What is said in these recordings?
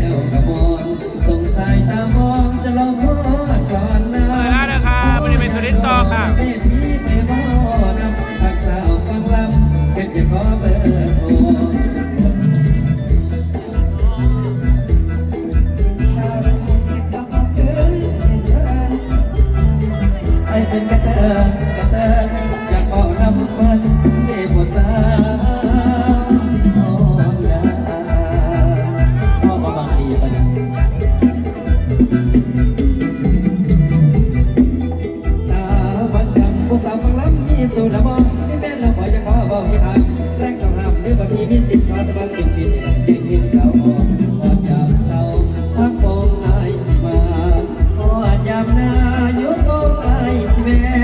แล้ดไปแล้วนะครับวันนี้ไปสุรินทร์ต่อค่ะ man.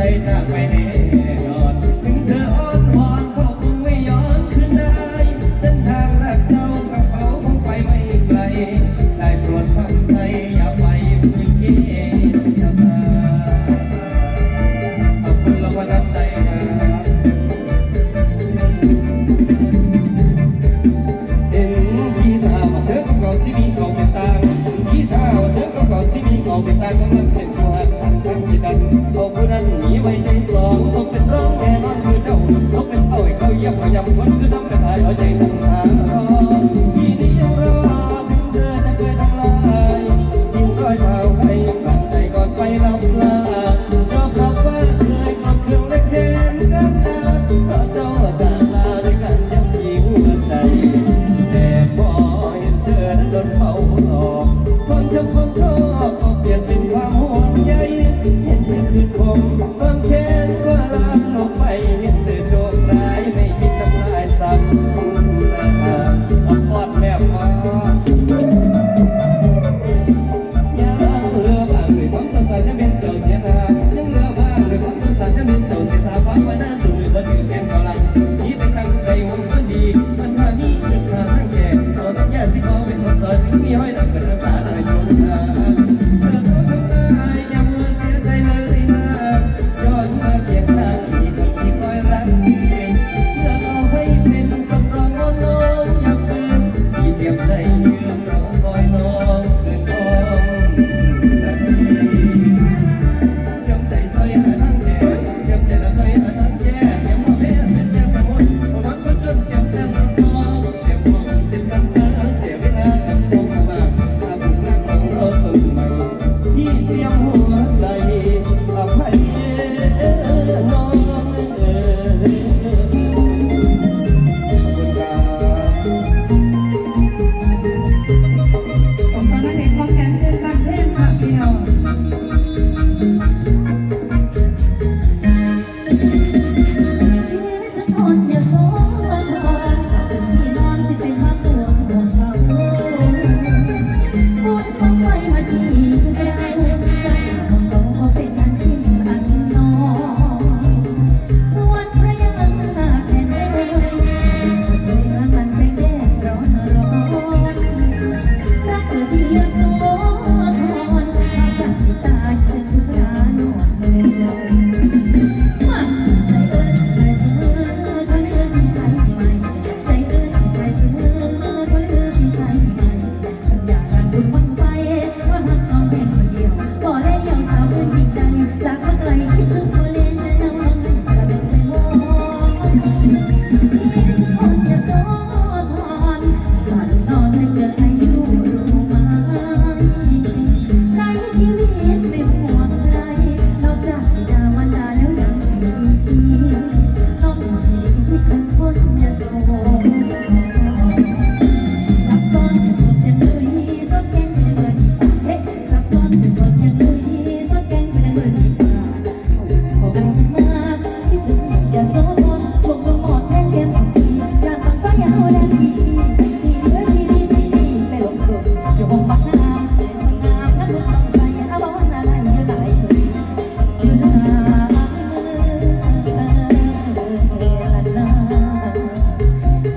ใจจากไปแน่ เขาเยี่ยมขยังคนก็ต้องกระถายหัวใจทั้งทาง ไม่มีห้อยหนังกันนะจ๊ะ